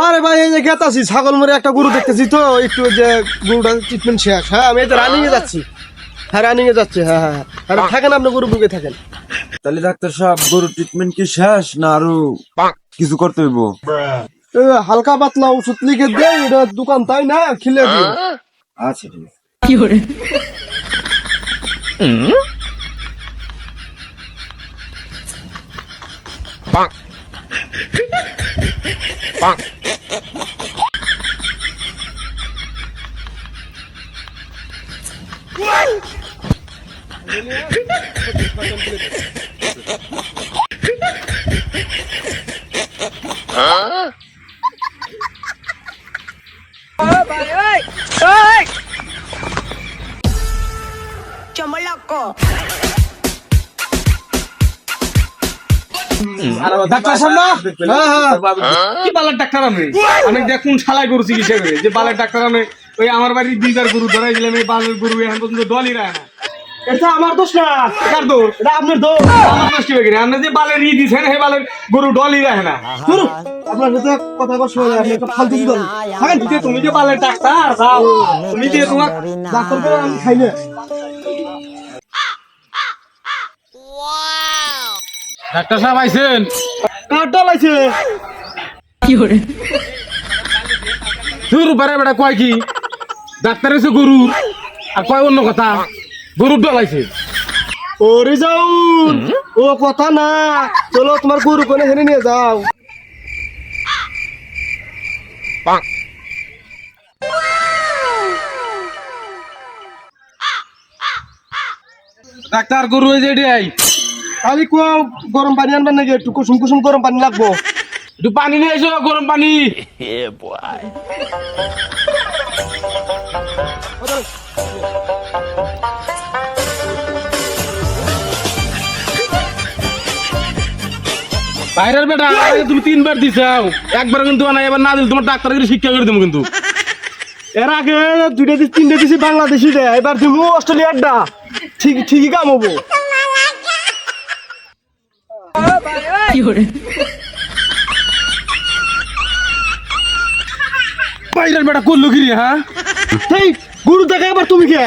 আরে ভাই এই যে গেতাছি ছাগল মরে একটা গরু দেখতেছি তো একটু ওই যে গরুটা ট্রিটমেন্ট শেষ। হ্যাঁ আমি এই তো রানিং এ যাচ্ছি। হ্যাঁ রানিং এ যাচ্ছি হ্যাঁ হ্যাঁ হ্যাঁ। থাকেন আপনি গরু বুকে থাকেন। তাহলে ডাক্তার সাহেব গরুর ট্রিটমেন্ট কি শেষ না আরও কিছু করতে হইব? হালকা পাতলা ওষুধ লিখে দে এটা দোকান তাই না? খিলে দিও। আচ্ছা ঠিক আছে। 빵. 아? ডাক্তার সাহেব না হ্যাঁ হ্যাঁ। কি বালার ডাক্তার আমি? আমি দেখুন শালাই গরু চিকিৎসা করে। যে বালার ডাক্তার আমি ওই আমার বাড়ির দুইবার গরু ধরাই দিলাম এই বালের গরু এখন পর্যন্ত দলই রায় না। এটা আমার দোষ না। কার দোষ? এটা আপনার দোষ। আমার হয়ে গেছে আপনি যে বালের ই দিছেন সেই বালের গরু ডলই রায় না। ধরো, আপনার সাথে কথা কর সময় আপনি একটা ফালতু কি করেন তুমি যে বালের ডাক্তার যাও। তুমি যে তোমার ডাক্তার করে আমি খাই না। ডাক্তার সাহেব আইছেন। কাঠটা লাগছে তোর উপরে বেটা কয় কি? ডাক্তার এসে গরু আর কয় অন্য কথা? গরুর ডলাইছে ওরে যাও ও কথা না। চলো তোমার গরু কোনে হেরে নিয়ে যাও। ডাক্তার গরু এই যে এটাই খালি কুয়া গরম পানি আনবেন নাকি? একটু কুসুম কুসুম গরম পানি লাগবো। একটু পানি নিয়ে এসো গরম পানি। বাইরের বেটা তুমি তিনবার দিছাও। একবার কিন্তু না এবার না দিলে তোমার ডাক্তার শিক্ষা করে দেবো কিন্তু। এর আগে দুইটা দিন তিনটে দিছি বাংলাদেশি রে এবার তুমি অস্ট্রেলিয়ার ডা ঠিক ঠিকই কাম হব। বাইরের বেটা করল কি রে হ্যাঁ গুরু দেখা আবার তুমি কে?